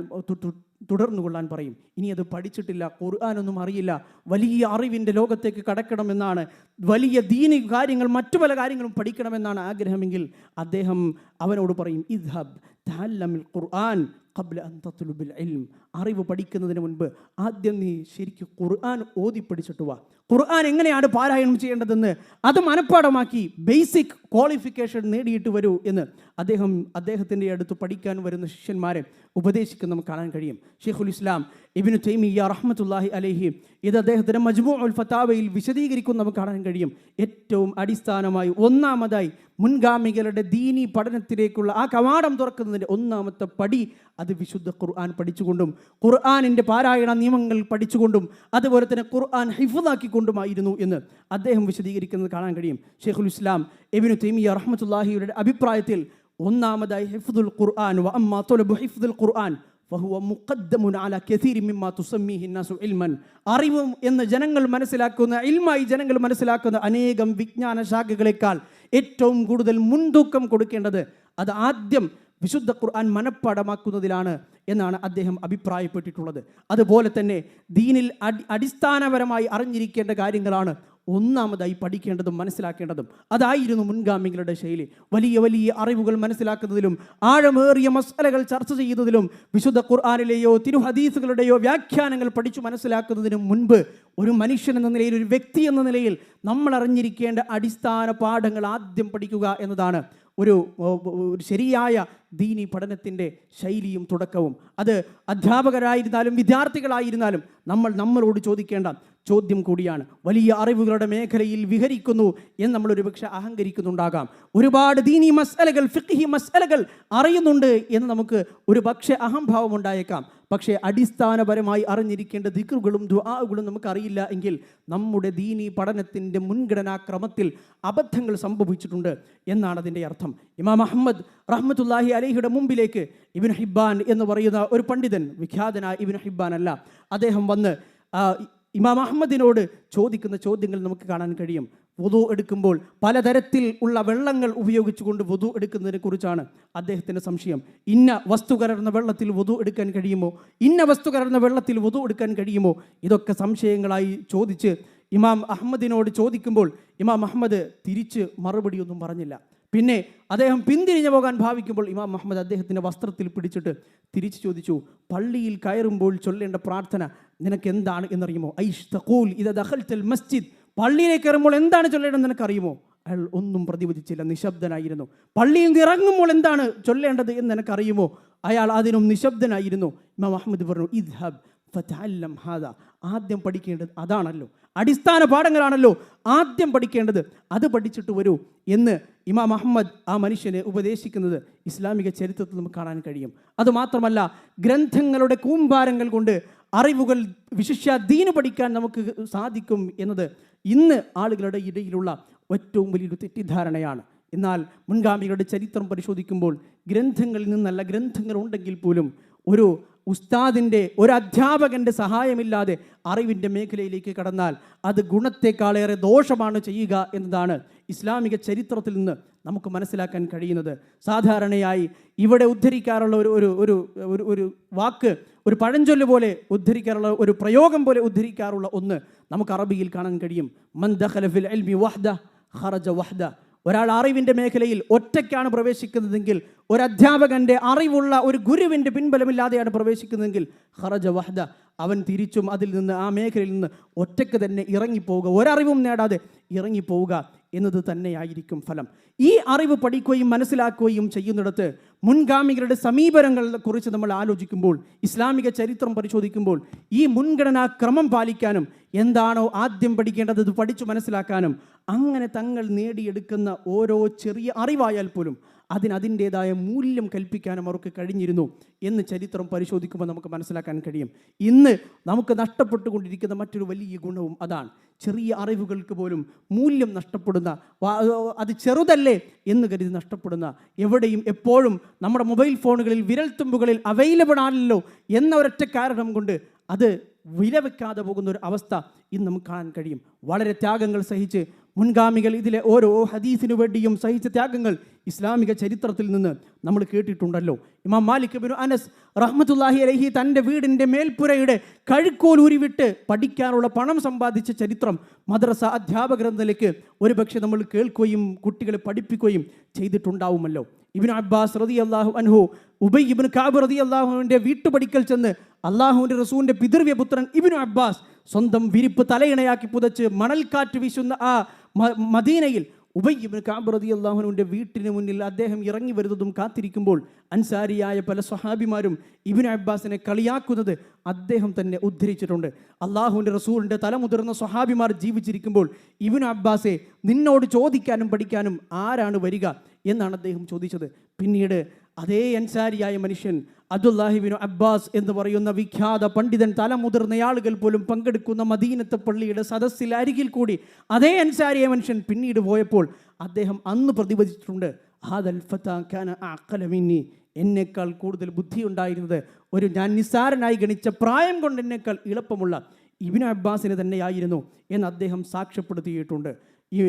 തുടർന്നു കൊള്ളാൻ പറയും. ഇനി അത് പഠിച്ചിട്ടില്ല ഖുർആാനൊന്നും അറിയില്ല. വലിയ അറിവിന്റെ ലോകത്തേക്ക് കടക്കണമെന്നാണ് വലിയ ദീനി കാര്യങ്ങൾ മറ്റു പല കാര്യങ്ങളും പഠിക്കണമെന്നാണ് ആഗ്രഹമെങ്കിൽ അദ്ദേഹം അവനോട് പറയും ഇദ്ഹബ് തഅല്ലമിൽ ഖുർആൻ ഖബ്ല അൻ തത്ലുബിൽ ഇൽം അറിവ് പഠിക്കുന്നതിന് മുൻപ് ആദ്യം നീ ശരിക്കും ഖുർആൻ ഓതി പഠിച്ചിട്ട് വാ. ഖുർആൻ എങ്ങനെയാണ് പാരായണം ചെയ്യേണ്ടതെന്ന് അത് മനഃപ്പാടമാക്കി ബേസിക് ക്വാളിഫിക്കേഷൻ നേടിയിട്ട് വരൂ എന്ന് അദ്ദേഹം അദ്ദേഹത്തിന്റെ അടുത്ത് പഠിക്കാൻ വരുന്ന ശിഷ്യന്മാരെ ഉപദേശിക്കുന്ന നമുക്ക് കാണാൻ കഴിയും. ഷെയ്ഖുൽ ഇസ്ലാം ഇബിനു തൈമിയ റഹ്മത്തുല്ലാഹി അലഹി ഇത് അദ്ദേഹത്തിന്റെ മജ്മു ഉൽ ഫത്താവയിൽ വിശദീകരിക്കുന്ന നമുക്ക് കാണാൻ കഴിയും. ഏറ്റവും അടിസ്ഥാനമായി ഒന്നാമതായി മുൻഗാമികളുടെ ദീനി പഠനത്തിലേക്കുള്ള ആ കവാടം തുറക്കുന്നതിന്റെ ഒന്നാമത്തെ പടി അത് വിശുദ്ധ ഖുർആൻ പഠിച്ചുകൊണ്ടും ഖുർആാനിന്റെ പാരായണ നിയമങ്ങൾ പഠിച്ചുകൊണ്ടും അതുപോലെ തന്നെ ഖുർആൻ ഹിഫുദാക്കിക്കൊണ്ടുമായിരുന്നു എന്ന് അദ്ദേഹം വിശദീകരിക്കുന്നത് കാണാൻ കഴിയും. ഷെയ്ഖുൽ ഇസ്ലാം എബിനു തൈമിയ റഹ്മത്തുല്ലാഹിയുടെ അഭിപ്രായത്തിൽ ഒന്നാമതായി ഹിഫ്ദുൽ ഖുർആൻ വ ഖുർആൻ ഫഹുവ കസീരി മിമ്മ എന്ന് ജനങ്ങൾ മനസ്സിലാക്കുന്ന ഇൽമായി ജനങ്ങൾ മനസ്സിലാക്കുന്ന അനേകം വിജ്ഞാന ശാഖകളെക്കാൾ ഏറ്റവും കൂടുതൽ മുൻതൂക്കം കൊടുക്കേണ്ടത് അത് ആദ്യം വിശുദ്ധ ഖുർആൻ മനഃപ്പാടമാക്കുന്നതിലാണ് എന്നാണ് അദ്ദേഹം അഭിപ്രായപ്പെട്ടിട്ടുള്ളത്. അതുപോലെ തന്നെ ദീനിൽ അടി അടിസ്ഥാനപരമായി അറിഞ്ഞിരിക്കേണ്ട കാര്യങ്ങളാണ് ഒന്നാമതായി പഠിക്കേണ്ടതും മനസ്സിലാക്കേണ്ടതും. അതായിരുന്നു മുൻഗാമികളുടെ ശൈലി. വലിയ വലിയ അറിവുകൾ മനസ്സിലാക്കുന്നതിലും ആഴമേറിയ മസലകൾ ചർച്ച ചെയ്യുന്നതിലും വിശുദ്ധ ഖുർആാനിലെയോ തിരുഹദീസുകളുടെയോ വ്യാഖ്യാനങ്ങൾ പഠിച്ചു മനസ്സിലാക്കുന്നതിനും മുൻപ് ഒരു മനുഷ്യൻ എന്ന നിലയിൽ ഒരു വ്യക്തി എന്ന നിലയിൽ നമ്മൾ അറിഞ്ഞിരിക്കേണ്ട അടിസ്ഥാന പാഠങ്ങൾ ആദ്യം പഠിക്കുക എന്നതാണ്. ഒരു ഒരു ശരിയായ ദീനി പഠനത്തിന്റെ ശൈലിയും തുടക്കവും. അത് അധ്യാപകരായിരുന്നാലും വിദ്യാർത്ഥികളായിരുന്നാലും നമ്മൾ നമ്മളോട് ചോദിക്കേണ്ട ചോദ്യം കൂടിയാണ്. വലിയ അറിവുകളുടെ മേഖലയിൽ വിഹരിക്കുന്നു എന്ന് നമ്മൾ ഒരുപക്ഷെ അഹങ്കരിക്കുന്നുണ്ടാകാം. ഒരുപാട് ദീനി മസലകൾ ഫിഖ്ഹി മസലകൾ അറിയുന്നുണ്ട് എന്ന് നമുക്ക് ഒരു പക്ഷേ അഹംഭാവം ഉണ്ടായേക്കാം. പക്ഷേ അടിസ്ഥാനപരമായി അറിഞ്ഞിരിക്കേണ്ട ദിക്റുകളും ദുആകളും നമുക്കറിയില്ല എങ്കിൽ നമ്മുടെ ദീനി പഠനത്തിന്റെ മുൻഗണനാക്രമത്തിൽ അബദ്ധങ്ങൾ സംഭവിച്ചിട്ടുണ്ട് എന്നാണ് അതിന്റെ അർത്ഥം. ഇമാം അഹമ്മദ് റഹ്മത്തുല്ലാഹി അലഹിയുടെ മുമ്പിലേക്ക് ഇബിൻ ഹിബ്ബാൻ എന്ന് പറയുന്ന ഒരു പണ്ഡിതൻ വിഖ്യാതനായ ഇബിൻ ഹിബ്ബാൻ അല്ല അദ്ദേഹം വന്ന് ഇമാം അഹമ്മദിനോട് ചോദിക്കുന്ന ചോദ്യങ്ങൾ നമുക്ക് കാണാൻ കഴിയും. വുതു എടുക്കുമ്പോൾ പലതരത്തിൽ ഉള്ള വെള്ളങ്ങൾ ഉപയോഗിച്ചുകൊണ്ട് വുതു എടുക്കുന്നതിനെ കുറിച്ചാണ് അദ്ദേഹത്തിന്റെ സംശയം. ഇന്ന വസ്തു കലർന്ന വെള്ളത്തിൽ വുതു എടുക്കാൻ കഴിയുമോ? ഇന്ന വസ്തു കലർന്ന വെള്ളത്തിൽ വുതു എടുക്കാൻ കഴിയുമോ? ഇതൊക്കെ സംശയങ്ങളായി ചോദിച്ച് ഇമാം അഹമ്മദിനോട് ചോദിക്കുമ്പോൾ ഇമാം അഹമ്മദ് തിരിച്ച് മറുപടിയൊന്നും പറഞ്ഞില്ല. പിന്നെ അദ്ദേഹം പിന്തിരിഞ്ഞു പോകാൻ ഭാവിക്കുമ്പോൾ ഇമാം മുഹമ്മദ് അദ്ദേഹത്തിന്റെ വസ്ത്രത്തിൽ പിടിച്ചിട്ട് തിരിച്ചു ചോദിച്ചു പള്ളിയിൽ കയറുമ്പോൾ ചൊല്ലേണ്ട പ്രാർത്ഥന നിനക്ക് എന്താണ് എന്നറിയുമോ? ഐഷ് തഖൂൽ ഇത് ചൽ മസ്ജിദ്. പള്ളിയിലേക്ക് കയറുമ്പോൾ എന്താണ് ചൊല്ലേണ്ടത് നിനക്കറിയുമോ? അയാൾ ഒന്നും പ്രതിവദിച്ചില്ല നിശബ്ദനായിരുന്നു. പള്ളിയിൽ നിന്ന് ഇറങ്ങുമ്പോൾ എന്താണ് ചൊല്ലേണ്ടത് എന്ന് നിനക്കറിയുമോ? അയാൾ അതിനും നിശബ്ദനായിരുന്നു. ഇമാം അഹമ്മദ് പറഞ്ഞു ഇദ്ഹബ് ഫതഅല്ലം ഹാദ. ആദ്യം പഠിക്കേണ്ടത് അതാണല്ലോ. അടിസ്ഥാന പാഠങ്ങളാണല്ലോ. ആദ്യം പഠിക്കേണ്ടത് അത് പഠിച്ചിട്ട് വരൂ എന്ന് ഇമാം അഹമ്മദ് ആ മനുഷ്യനെ ഉപദേശിക്കുന്നത് ഇസ്ലാമിക ചരിത്രത്തിൽ നമുക്ക് കാണാൻ കഴിയും. അതുമാത്രമല്ല ഗ്രന്ഥങ്ങളുടെ കൂമ്പാരങ്ങൾ കൊണ്ട് അറിവുകൾ വിശിഷ്യ ദീന് പഠിക്കാൻ നമുക്ക് സാധിക്കും എന്നത് ഇന്ന് ആളുകളുടെ ഇടയിലുള്ള ഏറ്റവും വലിയൊരു തെറ്റിദ്ധാരണയാണ്. എന്നാൽ മുൻഗാമികളുടെ ചരിത്രം പരിശോധിക്കുമ്പോൾ ഗ്രന്ഥങ്ങളിൽ നിന്നല്ല ഗ്രന്ഥങ്ങൾ ഉണ്ടെങ്കിൽ പോലും ഒരു ഉസ്താദിന്റെ ഒരു അധ്യാപകന്റെ സഹായമില്ലാതെ അറിവിന്റെ മേഖലയിലേക്ക് കടന്നാൽ അത് ഗുണത്തെക്കാളേറെ ദോഷമാണ് ചെയ്യുക എന്നതാണ് ഇസ്ലാമിക ചരിത്രത്തിൽ നിന്ന് നമുക്ക് മനസ്സിലാക്കാൻ കഴിയുന്നത്. സാധാരണയായി ഇവിടെ ഉദ്ധരിക്കാറുള്ള ഒരു ഒരു ഒരു ഒരു ഒരു വാക്ക് ഒരു പഴഞ്ചൊല്ല് പോലെ ഉദ്ധരിക്കാറുള്ള ഒരു പ്രയോഗം പോലെ ഉദ്ധരിക്കാറുള്ള ഒന്ന് നമുക്ക് അറബിയിൽ കാണാൻ കഴിയും. മൻ ദഖല ഫിൽ ഇൽമി വഹ്ദ ഖറജ വഹ്ദ. ഒരാൾ അറിവിന്റെ മേഖലയിൽ ഒറ്റയ്ക്കാണ് പ്രവേശിക്കുന്നതെങ്കിൽ ഒരു അധ്യാപകന്റെ അറിവുള്ള ഒരു ഗുരുവിന്റെ പിൻബലമില്ലാതെയാണ് പ്രവേശിക്കുന്നതെങ്കിൽ ഹറജ വഹദ അവൻ തിരിച്ചും അതിൽ നിന്ന് ആ മേഖലയിൽ നിന്ന് ഒറ്റയ്ക്ക് തന്നെ ഇറങ്ങിപ്പോവുക ഒരറിവും നേടാതെ ഇറങ്ങിപ്പോവുക. എന്നത് തന്നെയായിരിക്കും ഫലം. ഈ അറിവ് പഠിക്കുകയും മനസ്സിലാക്കുകയും ചെയ്യുന്നിടത്ത് മുൻഗാമികളുടെ സമീപനങ്ങളെ കുറിച്ച് നമ്മൾ ആലോചിക്കുമ്പോൾ ഇസ്ലാമിക ചരിത്രം പരിശോധിക്കുമ്പോൾ ഈ മുൻഗണനാ ക്രമം പാലിക്കാനും എന്താണോ ആദ്യം പഠിക്കേണ്ടത് പഠിച്ചു മനസ്സിലാക്കാനും അങ്ങനെ തങ്ങൾ നേടിയെടുക്കുന്ന ഓരോ ചെറിയ അറിവായാൽ പോലും അതിന് അതിന്റേതായ മൂല്യം കൽപ്പിക്കാനും അവർക്ക് കഴിഞ്ഞിരുന്നു എന്ന് ചരിത്രം പരിശോധിക്കുമ്പോൾ നമുക്ക് മനസ്സിലാക്കാൻ കഴിയും. ഇന്ന് നമുക്ക് നഷ്ടപ്പെട്ടുകൊണ്ടിരിക്കുന്ന മറ്റൊരു വലിയ ഗുണവും അതാണ്. ചെറിയ അറിവുകൾക്ക് പോലും മൂല്യം നഷ്ടപ്പെടുന്ന അത് ചെറുതല്ലേ എന്ന് കരുതി നഷ്ടപ്പെടുന്ന എവിടെയും എപ്പോഴും നമ്മുടെ മൊബൈൽ ഫോണുകളിൽ വിരൽത്തുമ്പുകളിൽ അവൈലബിൾ ആണല്ലോ എന്ന ഒരൊറ്റ കാരണം കൊണ്ട് അത് വിലവെക്കാതെ പോകുന്ന ഒരു അവസ്ഥ ഇന്ന് നമുക്ക് കാണാൻ കഴിയും. വളരെ ത്യാഗങ്ങൾ സഹിച്ച് മുൻഗാമികൾ ഇതിലെ ഓരോ ഹദീസിനു വേണ്ടിയും സഹിച്ച ത്യാഗങ്ങൾ ഇസ്ലാമിക ചരിത്രത്തിൽ നിന്ന് നമ്മൾ കേട്ടിട്ടുണ്ടല്ലോ. ഇമാം മാലിക് ബിൻ അനസ് റഹ്മത്തുല്ലാഹി അലഹി തന്റെ വീടിന്റെ മേൽപ്പുരയുടെ കഴുക്കോൽ ഉരുവിട്ട് പഠിക്കാനുള്ള പണം സമ്പാദിച്ച ചരിത്രം മദ്രസ അധ്യാപകർ എന്ന നിലയ്ക്ക് ഒരുപക്ഷെ നമ്മൾ കേൾക്കുകയും കുട്ടികളെ പഠിപ്പിക്കുകയും ചെയ്തിട്ടുണ്ടാവുമല്ലോ. ഇബിൻ അബ്ബാസ് റതി അള്ളാഹു അൻഹു ഉബൈ ഇബിൻ കാബ് റതി അള്ളാഹുവിന്റെ വീട്ടുപടിക്കൽ ചെന്ന് അള്ളാഹുവിന്റെ റസൂലിന്റെ പിതൃവ്യപുത്രൻ ഇബിനു അബ്ബാസ് സ്വന്തം വിരിപ്പ് തലയിണയാക്കി പുതച്ച് മണൽക്കാറ്റ് വീശുന്ന ആ മദീനയിൽ ഉബൈ കാബ്രതി അള്ളാഹുനുവിന്റെ വീട്ടിന് മുന്നിൽ അദ്ദേഹം ഇറങ്ങി വരുന്നതും കാത്തിരിക്കുമ്പോൾ അൻസാരിയായ പല സ്വഹാബിമാരും ഇബിൻ അബ്ബാസിനെ കളിയാക്കുന്നത് അദ്ദേഹം തന്നെ ഉദ്ധരിച്ചിട്ടുണ്ട്. അള്ളാഹുവിന്റെ റസൂലിന്റെ തലമുതിർന്ന സ്വഹാബിമാർ ജീവിച്ചിരിക്കുമ്പോൾ ഇബിൻ അബ്ബാസെ നിന്നോട് ചോദിക്കാനും പഠിക്കാനും ആരാണ് വരിക? എന്നാണ് അദ്ദേഹം ചോദിച്ചത്. പിന്നീട് അതേ അൻസാരിയായ മനുഷ്യൻ അബ്ദുല്ലാഹിബിനു അബ്ബാസ് എന്ന് പറയുന്ന വിഖ്യാത പണ്ഡിതൻ തലമുതിർന്ന ആളുകൾ പോലും പങ്കെടുക്കുന്ന മദീനത്തെ പള്ളിയുടെ സദസ്സിൽ അരികിൽ കൂടി അതേ അൻസാരിയായ മനുഷ്യൻ പിന്നീട് പോയപ്പോൾ അദ്ദേഹം അന്ന് പ്രതിപദിച്ചിട്ടുണ്ട് ഹാദൽ അഖല മിന്നി. എന്നേക്കാൾ കൂടുതൽ ബുദ്ധി ഉണ്ടായിരുന്നത് ഒരു ഞാൻ നിസ്സാരനായി ഗണിച്ച പ്രായം കൊണ്ട് എന്നേക്കാൾ എളുപ്പമുള്ള ഇബിന് അബ്ബാസിന് തന്നെയായിരുന്നു എന്ന് അദ്ദേഹം സാക്ഷ്യപ്പെടുത്തിയിട്ടുണ്ട്. ഈ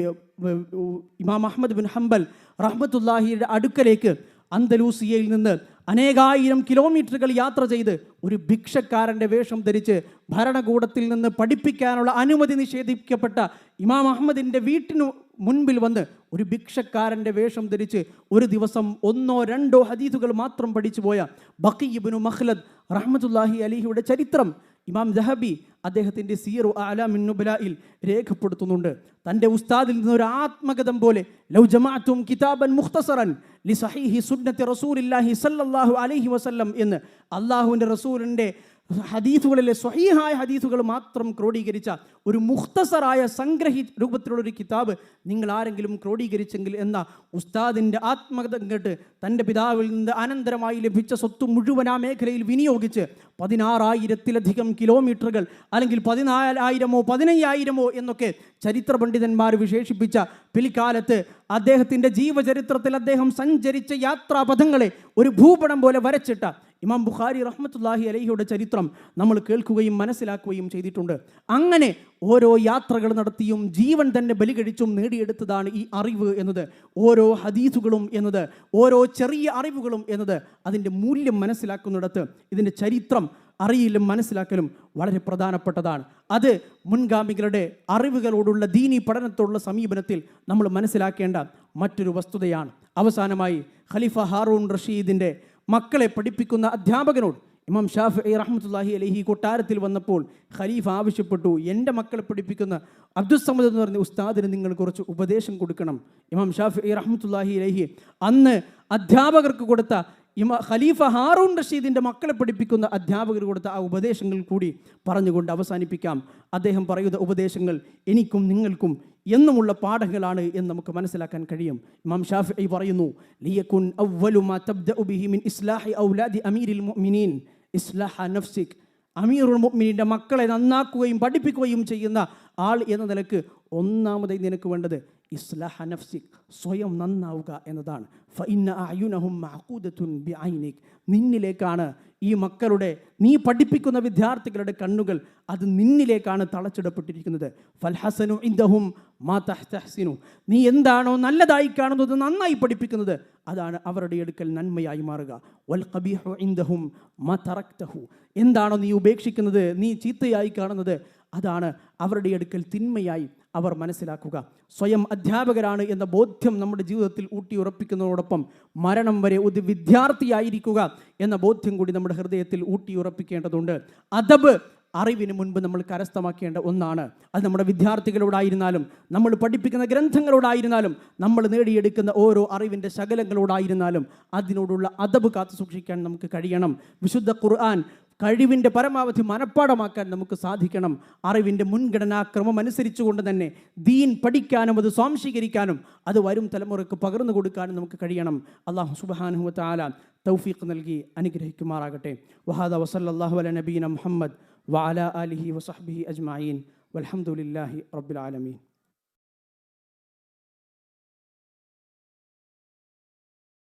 ഇമാം അഹമ്മദ് ബിൻ ഹംബൽ റഹ്മത്തുല്ലാഹിയുടെ അടുക്കലേക്ക് അന്തലൂസിയയിൽ നിന്ന് അനേകായിരം കിലോമീറ്ററുകൾ യാത്ര ചെയ്ത് ഒരു ഭിക്ഷക്കാരന്റെ വേഷം ധരിച്ച് ഭരണകൂടത്തിൽ നിന്ന് പഠിപ്പിക്കാനുള്ള അനുമതി നിഷേധിക്കപ്പെട്ട ഇമാം അഹമ്മദിന്റെ വീട്ടിനു മുൻപിൽ വന്ന് ഒരു ഭിക്ഷക്കാരന്റെ വേഷം ധരിച്ച് ഒരു ദിവസം ഒന്നോ രണ്ടോ ഹദീസുകൾ മാത്രം പഠിച്ചു പോയ ബക്കീബിനു മഹ്ലദ് റഹ്മത്തുല്ലാഹി അലിഹിയുടെ ചരിത്രം ഇമാം ദഹബി അദ്ദേഹത്തിന്റെ സീറു ആലാമിന്നുബലായിൽ രേഖപ്പെടുത്തുന്നുണ്ട്. തന്റെ ഉസ്താദിൽ നിന്ന് ഒരു ആത്മകഥം പോലെ ലൗ ജമാഅത്തും കിതാബൻ മുഖ്തസറൻ ലി സഹീഹി സുന്നത്തി റസൂലില്ലാഹി സല്ലല്ലാഹു അലൈഹി വസല്ലം എന്ന് അള്ളാഹുവിന്റെ റസൂലിന്റെ ഹദീസുകളിലെ സ്വഹീഹായ ഹദീസുകൾ മാത്രം ക്രോഡീകരിച്ച ഒരു മുഖ്തസറായ സംഗ്രഹി രൂപത്തിലുള്ള ഒരു കിതാബ് നിങ്ങൾ ആരെങ്കിലും ക്രോഡീകരിച്ചെങ്കിൽ എന്ന ഉസ്താദിന്റെ ആത്മകഥ കേട്ട് തന്റെ പിതാവിൽ നിന്ന് അനന്തരമായി ലഭിച്ച സ്വത്ത് മുഴുവൻ ആ മേഖലയിൽ വിനിയോഗിച്ച് പതിനാറായിരത്തിലധികം കിലോമീറ്ററുകൾ അല്ലെങ്കിൽ പതിനാലായിരമോ പതിനയ്യായിരമോ എന്നൊക്കെ ചരിത്ര പണ്ഡിതന്മാർ വിശേഷിപ്പിച്ച പിൽക്കാലത്ത് അദ്ദേഹത്തിന്റെ ജീവചരിത്രത്തിൽ അദ്ദേഹം സഞ്ചരിച്ച യാത്രാപഥങ്ങളെ ഒരു ഭൂപടം പോലെ വരച്ചിട്ട ഇമാം ബുഖാരി റഹ്മത്തുല്ലാഹി അലഹിയുടെ ചരിത്രം നമ്മൾ കേൾക്കുകയും മനസ്സിലാക്കുകയും ചെയ്തിട്ടുണ്ട്. അങ്ങനെ ഓരോ യാത്രകൾ നടത്തിയും ജീവൻ തന്നെ ബലി കഴിച്ചും നേടിയെടുത്തതാണ് ഈ അറിവ് എന്നത്. ഓരോ ഹദീസുകളും എന്നത് ഓരോ ചെറിയ അറിവുകളും എന്നത് അതിന്റെ മൂല്യം മനസ്സിലാക്കുന്നിടത്ത് ഇതിന്റെ ചരിത്രം അറിയിലും മനസ്സിലാക്കലും വളരെ പ്രധാനപ്പെട്ടതാണ്. അത് മുൻഗാമികളുടെ അറിവുകളോടുള്ള ദീനി പഠനത്തോടുള്ള സമീപനത്തിൽ നമ്മൾ മനസ്സിലാക്കേണ്ട മറ്റൊരു വസ്തുതയാണ്. അവസാനമായി ഖലീഫ ഹാറൂൺ റഷീദിന്റെ മക്കളെ പഠിപ്പിക്കുന്ന അധ്യാപകനോട് ഇമാം ഷാഫി റഹ്മത്തുല്ലാഹി അലഹി കൊട്ടാരത്തിൽ വന്നപ്പോൾ ഖലീഫ് ആവശ്യപ്പെട്ടു എന്റെ മക്കളെ പഠിപ്പിക്കുന്ന അബ്ദുസമദ് എന്ന് പറഞ്ഞ ഉസ്താദിന് നിങ്ങൾ കുറച്ച് ഉപദേശം കൊടുക്കണം. ഇമാം ഷാഫി റഹ്മത്തുല്ലാഹി അലഹി അന്ന് അധ്യാപകർക്ക് കൊടുത്ത ഇമ ഖലീഫ ഹാറൂൺ റഷീദിന്റെ മക്കളെ പഠിപ്പിക്കുന്ന അധ്യാപകർ കൊടുത്ത ആ ഉപദേശങ്ങൾ കൂടി പറഞ്ഞുകൊണ്ട് അവസാനിപ്പിക്കാം. അദ്ദേഹം പറയുന്ന ഉപദേശങ്ങൾ എനിക്കും നിങ്ങൾക്കും എന്നുമുള്ള പാഠങ്ങളാണ് എന്ന് നമുക്ക് മനസ്സിലാക്കാൻ കഴിയും. ഇമാം ഷാഫി പറയുന്നു ലിയകുൻ അവ്വലു മാ തബ്ദഉ ബിഹി മിൻ ഇസ്ലാഹി ഔലാദി അമീരിൽ മുഅ്മിനീൻ. ഇസ്ലാഹ നഫ്സിക്. അമീറുൽ മുഅ്മിനീന്റെ മക്കളെ നന്നാക്കുകയും പഠിപ്പിക്കുകയും ചെയ്യുന്ന ആൾ എന്ന നിലയ്ക്ക് ഒന്നാമതായി നിനക്ക് വേണ്ടത് ഇസ്ലാഹ നഫ്സിക് സ്വയം നന്നാവുക എന്നതാണ്. ഫഇന്ന അയുനഹും മഹൂദത്തുൻ ബിഅനിക് നിന്നിലേക്കാണ് ഈ മക്കളുടെ നീ പഠിപ്പിക്കുന്ന വിദ്യാർത്ഥികളുടെ കണ്ണുകൾ അത് നിന്നിലേക്കാണ് തളച്ചിടപ്പെട്ടിരിക്കുന്നത്. ഫൽഹസനു ഇന്ദഹും മാ തഹ്സിനു. നീ എന്താണോ നല്ലതായി കാണുന്നത് നന്നായി പഠിപ്പിക്കുന്നത് അതാണ് അവരുടെ അടുക്കൽ നന്മയായി മാറുക. വൽ ഖബീഹു ഇന്ദഹും മാ തറക്തഹു. എന്താണോ നീ ഉപേക്ഷിക്കുന്നത് നീ ചീത്തയായി കാണുന്നത് അതാണ് അവരുടെ അടുക്കൽ തിന്മയായി അവർ മനസ്സിലാക്കുക. സ്വയം അധ്യാപകരാണ് എന്ന ബോധ്യം നമ്മുടെ ജീവിതത്തിൽ ഊട്ടിയുറപ്പിക്കുന്നതോടൊപ്പം മരണം വരെ ഒരു വിദ്യാർത്ഥിയായിരിക്കുക എന്ന ബോധ്യം കൂടി നമ്മുടെ ഹൃദയത്തിൽ ഊട്ടിയുറപ്പിക്കേണ്ടതുണ്ട് അതബ് അറിവിന് മുൻപ് നമ്മൾ കരസ്ഥമാക്കേണ്ട ഒന്നാണ്. അത് നമ്മുടെ വിദ്യാർത്ഥികളോടായിരുന്നാലും നമ്മൾ പഠിപ്പിക്കുന്ന ഗ്രന്ഥങ്ങളോടായിരുന്നാലും നമ്മൾ നേടിയെടുക്കുന്ന ഓരോ അറിവിന്റെ ശകലങ്ങളോടായിരുന്നാലും അതിനോടുള്ള അതബ് കാത്തു സൂക്ഷിക്കാൻ നമുക്ക് കഴിയണം. വിശുദ്ധ ഖുർആൻ കഴിവിന്റെ പരമാവധി മനഃപ്പാടമാക്കാൻ നമുക്ക് സാധിക്കണം. അറിവിന്റെ മുൻഗണനാക്രമം അനുസരിച്ചുകൊണ്ട് തന്നെ ദീൻ പഠിക്കാനും അത് സ്വാംശീകരിക്കാനും അത് വരും തലമുറയ്ക്ക് പകർന്നു കൊടുക്കാനും നമുക്ക് കഴിയണം. അള്ളാഹു സുബാനുഹത്ത് താല തൗഫീഖ് നൽകി അനുഗ്രഹിക്കുമാറാകട്ടെ. വഹാദ വസല്ലാഹു അല നബീന മുഹമ്മദ് വാല ആലിഹി വസഹ്ബിഹി അജ്മായീൻ വലഹമുല്ലാഹി റബ്ബിൽ ആലമീൻ.